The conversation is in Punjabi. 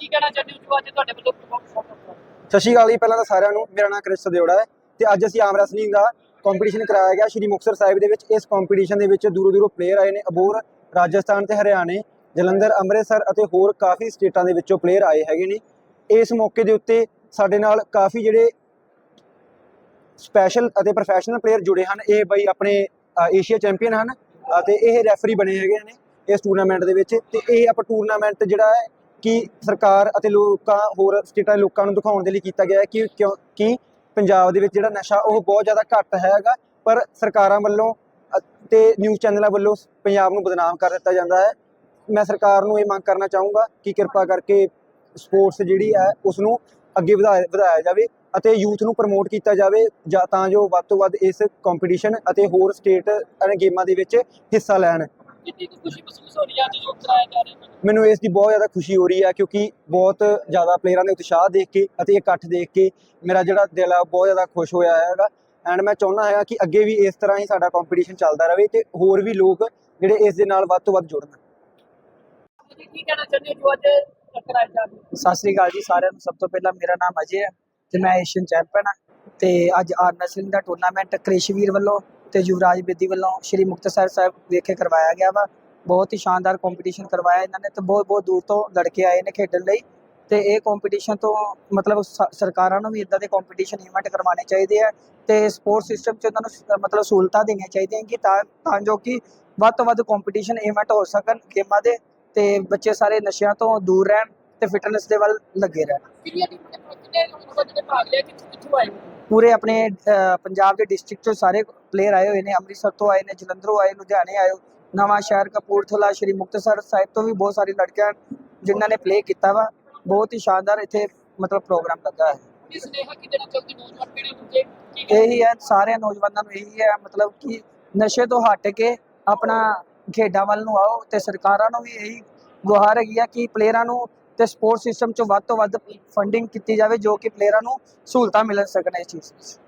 ਕੀ ਕਹਿਣਾ ਚਾਹੁੰਦੇ ਹੋ ਜੋ ਅੱਜ ਤੁਹਾਡੇ ਵੱਲੋਂ ਸਤਿ ਸ਼੍ਰੀ ਅਕਾਲ ਜੀ, ਪਹਿਲਾਂ ਤਾਂ ਸਾਰਿਆਂ ਨੂੰ, ਮੇਰਾ ਨਾਮ ਕ੍ਰਿਸ਼ ਦਿਓੜਾ ਹੈ ਤੇ ਅੱਜ ਅਸੀਂ ਆਮ ਰੈਸਲਿੰਗ ਦਾ ਕੰਪੀਟੀਸ਼ਨ ਕਰਾਇਆ ਗਿਆ ਸ਼੍ਰੀ ਮੁਕਤਸਰ ਸਾਹਿਬ ਦੇ ਵਿੱਚ। ਇਸ ਕੰਪੀਟੀਸ਼ਨ ਦੇ ਵਿੱਚ ਦੂਰੋਂ ਦੂਰੋਂ ਪਲੇਅਰ ਆਏ ਨੇ ਅਬੋਰ ਰਾਜਸਥਾਨ ਤੇ ਹਰਿਆਣੇ, ਜਲੰਧਰ, ਅੰਮ੍ਰਿਤਸਰ ਅਤੇ ਹੋਰ ਕਾਫੀ ਸਟੇਟਾਂ ਦੇ ਵਿੱਚੋਂ ਪਲੇਅਰ ਆਏ ਹੈਗੇ ਨੇ। ਇਸ ਮੌਕੇ ਦੇ ਉੱਤੇ ਸਾਡੇ ਨਾਲ ਕਾਫੀ ਜਿਹੜੇ ਸਪੈਸ਼ਲ ਅਤੇ ਪ੍ਰੋਫੈਸ਼ਨਲ ਪਲੇਅਰ ਜੁੜੇ ਹਨ। ਇਹ ਬਈ ਆਪਣੇ ਏਸ਼ੀਆ ਚੈਂਪੀਅਨ ਹਨ ਅਤੇ ਇਹ ਰੈਫਰੀ ਬਣੇ ਹੈਗੇ ਨੇ ਇਸ ਟੂਰਨਾਮੈਂਟ ਦੇ ਵਿੱਚ। ਤੇ ਇਹ ਆਪਾਂ ਟੂਰਨਾਮੈਂਟ ਜਿਹੜਾ ਹੈ ਕਿ ਸਰਕਾਰ ਅਤੇ ਲੋਕਾਂ, ਹੋਰ ਸਟੇਟਾਂ ਦੇ ਲੋਕਾਂ ਨੂੰ ਦਿਖਾਉਣ ਦੇ ਲਈ ਕੀਤਾ ਗਿਆ ਹੈ ਕਿ ਕਿਉਂ, ਕਿ ਪੰਜਾਬ ਦੇ ਵਿੱਚ ਜਿਹੜਾ ਨਸ਼ਾ ਉਹ ਬਹੁਤ ਜ਼ਿਆਦਾ ਘੱਟ ਹੈਗਾ, ਪਰ ਸਰਕਾਰਾਂ ਵੱਲੋਂ ਅ- ਤੇ ਨਿਊਜ਼ ਚੈਨਲਾਂ ਵੱਲੋਂ ਪੰਜਾਬ ਨੂੰ ਬਦਨਾਮ ਕਰ ਦਿੱਤਾ ਜਾਂਦਾ ਹੈ। ਮੈਂ ਸਰਕਾਰ ਨੂੰ ਇਹ ਮੰਗ ਕਰਨਾ ਚਾਹੂੰਗਾ ਕਿ ਕਿਰਪਾ ਕਰਕੇ ਸਪੋਰਟਸ ਜਿਹੜੀ ਹੈ ਉਸ ਨੂੰ ਅੱਗੇ ਵਧਾਇਆ ਵਧਾਇਆ ਜਾਵੇ ਅਤੇ ਯੂਥ ਨੂੰ ਪ੍ਰਮੋਟ ਕੀਤਾ ਜਾਵੇ, ਜਾਂ ਤਾਂ ਜੋ ਵੱਧ ਤੋਂ ਵੱਧ ਇਸ ਕੰਪੀਟੀਸ਼ਨ ਅਤੇ ਹੋਰ ਸਟੇਟ ਗੇਮਾਂ ਦੇ ਵਿੱਚ ਹਿੱਸਾ ਲੈਣ। ਕਿੰਨੀ ਕੁ ਖੁਸ਼ੀ ਮਹਿਸੂਸ ਹੋ ਰਹੀ ਹੈ ਅੱਜ ਜੋ ਕਰਾਇਆ ਜਾ ਰਿਹਾ ਹੈ? ਮੈਨੂੰ ਇਸ ਦੀ ਬਹੁਤ ਜ਼ਿਆਦਾ ਖੁਸ਼ੀ ਹੋ ਰਹੀ ਹੈ ਕਿਉਂਕਿ ਬਹੁਤ ਜ਼ਿਆਦਾ ਪਲੇਅਰਾਂ ਦੇ ਉਤਸ਼ਾਹ ਦੇਖ ਕੇ ਅਤੇ ਇਕੱਠ ਦੇਖ ਕੇ ਮੇਰਾ ਜਿਹੜਾ ਦਿਲ ਹੈ ਉਹ ਬਹੁਤ ਜ਼ਿਆਦਾ ਖੁਸ਼ ਹੋਇਆ ਹੈਗਾ ਐਂਡ ਮੈਂ ਚਾਹੁੰਦਾ ਹਾਂ ਕਿ ਅੱਗੇ ਵੀ ਇਸ ਤਰ੍ਹਾਂ ਹੀ ਸਾਡਾ ਕੰਪੀਟੀਸ਼ਨ ਚੱਲਦਾ ਰਹੇ ਤੇ ਹੋਰ ਵੀ ਲੋਕ ਜਿਹੜੇ ਇਸ ਦੇ ਨਾਲ ਵੱਧ ਤੋਂ ਵੱਧ ਜੁੜਨ। ਤੁਸੀਂ ਕੀ ਕਹਿਣਾ ਚਾਹੁੰਦੇ ਹੋ ਜੋ ਅੱਜ ਕਰਾਇਆ ਜਾ ਰਿਹਾ ਹੈ? ਸਤਿ ਸ੍ਰੀ ਅਕਾਲ ਜੀ ਸਾਰਿਆਂ ਨੂੰ। ਸਭ ਤੋਂ ਪਹਿਲਾਂ ਮੇਰਾ ਨਾਮ ਅਜੇ ਹੈ ਤੇ ਮੈਂ ਏਸ਼ੀਅਨ ਚੈਂਪੀਅਨ ਹਾਂ ਤੇ ਅੱਜ ਆਰ ਨਸਲਿੰਗ ਦਾ ਟੂਰਨਾਮੈਂਟ ਕ੍ਰਿਸ਼ਵੀਰ ਵੱਲੋਂ ਤੇ ਯੁਵਰਾਜ ਬੇਦੀ ਵੱਲੋਂ ਸ਼੍ਰੀ ਮੁਕਤਸਰ ਸਾਹਿਬ ਵਿਖੇ ਕਰਵਾਇਆ ਗਿਆ ਵਾ। ਬਹੁਤ ਹੀ ਸ਼ਾਨਦਾਰ ਕੰਪੀਟੀਸ਼ਨ ਕਰਵਾਇਆ ਇਹਨਾਂ ਨੇ ਤੇ ਬਹੁਤ ਬਹੁਤ ਦੂਰ ਤੋਂ ਲੜਕੇ ਆਏ ਨੇ ਖੇਡਣ ਲਈ। ਤੇ ਇਹ ਕੰਪੀਟੀਸ਼ਨ ਤੋਂ ਮਤਲਬ ਸਰਕਾਰਾਂ ਨੂੰ ਵੀ ਇਦਾਂ ਦੇ ਕੰਪੀਟੀਸ਼ਨ ਇਵੈਂਟ ਕਰਵਾਉਣੇ ਚਾਹੀਦੇ ਆ ਤੇ ਸਪੋਰਟ ਸਿਸਟਮ 'ਚ ਉਹਨਾਂ ਨੂੰ ਮਤਲਬ ਸਹੂਲਤਾਂ ਦੇਣੀਆਂ ਚਾਹੀਦੀਆਂ ਕਿ ਤਾਂ ਤਾਂ ਜੋ ਕਿ ਵੱਧ ਤੋਂ ਵੱਧ ਕੰਪੀਟੀਸ਼ਨ ਇਵੈਂਟ ਹੋ ਸਕਣ ਗੇਮਾਂ ਦੇ ਤੇ ਬੱਚੇ ਸਾਰੇ ਨਸ਼ਿਆਂ ਤੋਂ ਦੂਰ ਰਹਿਣ ਤੇ ਫਿਟਨੈਸ ਦੇ ਵੱਲ ਲੱਗੇ ਰਹਿਣ। ਕਿੰਨੀਆਂ ਟੀਮਾਂ ਨੇ? ਭਾਗ ਲਿਆ? ਕਿੱਥੋਂ ਕਿੱਥੋਂ ਆਏ? ਪੂਰੇ ਆਪਣੇ ਪੰਜਾਬ ਦੇ ਡਿਸਟ੍ਰਿਕਟ ਤੋਂ ਸਾਰੇ ਪਲੇਅਰ ਆਏ ਹੋਏ ਨੇ ਅੰਮ੍ਰਿਤਸਰ ਤੋਂ ਆਏ ਨੇ ਜਲੰਧਰੋਂ ਆਏ ਲੁਧਿਆਣੇ ਆਏ ਨਵਾਂ ਸ਼ਹਿਰ ਕਪੂਰਥਲਾ ਸ਼੍ਰੀ ਮੁਕਤਸਰ ਸਾਹਿਬ ਤੋਂ ਵੀ ਬਹੁਤ ਸਾਰੇ ਲੜਕਿਆਂ ਜਿਨ੍ਹਾਂ ਨੇ ਪਲੇ ਕੀਤਾ ਵਾ ਬਹੁਤ ਹੀ ਸ਼ਾਨਦਾਰ ਇੱਥੇ ਮਤਲਬ ਪ੍ਰੋਗਰਾਮ ਲੱਗਾ ਹੈ। ਇਸ ਸੁਨੇਹਾ ਕੀ ਦੇਣਾ ਚਾਹੁੰਦੇ ਨੌਜਵਾਨ ਪੀੜ੍ਹੀ ਨੂੰ ਕਿ ਕੀ ਕਹਿਣਾ ਇਹੀ ਹੈ ਸਾਰਿਆਂ ਨੌਜਵਾਨਾਂ ਨੂੰ ਇਹੀ ਹੈ ਮਤਲਬ ਕਿ ਨਸ਼ੇ ਤੋਂ ਹਟ ਕੇ ਆਪਣਾ ਖੇਡਾਂ ਵੱਲ ਨੂੰ ਆਓ ਤੇ ਸਰਕਾਰਾਂ ਨੂੰ ਵੀ ਇਹੀ ਗੁਹਾਰ ਹੈਗੀ ਆ ਕਿ ਪਲੇਅਰਾਂ ਨੂੰ ਤੇ ਸਪੋਰਟ ਸਿਸਟਮ 'ਚ ਵੱਧ ਤੋਂ ਵੱਧ ਫੰਡਿੰਗ ਕੀਤੀ ਜਾਵੇ ਜੋ ਕਿ ਪਲੇਅਰਾਂ ਨੂੰ ਸਹੂਲਤਾਂ ਮਿਲ ਸਕਣ ਇਸ ਚੀਜ਼ ਵਿੱਚ।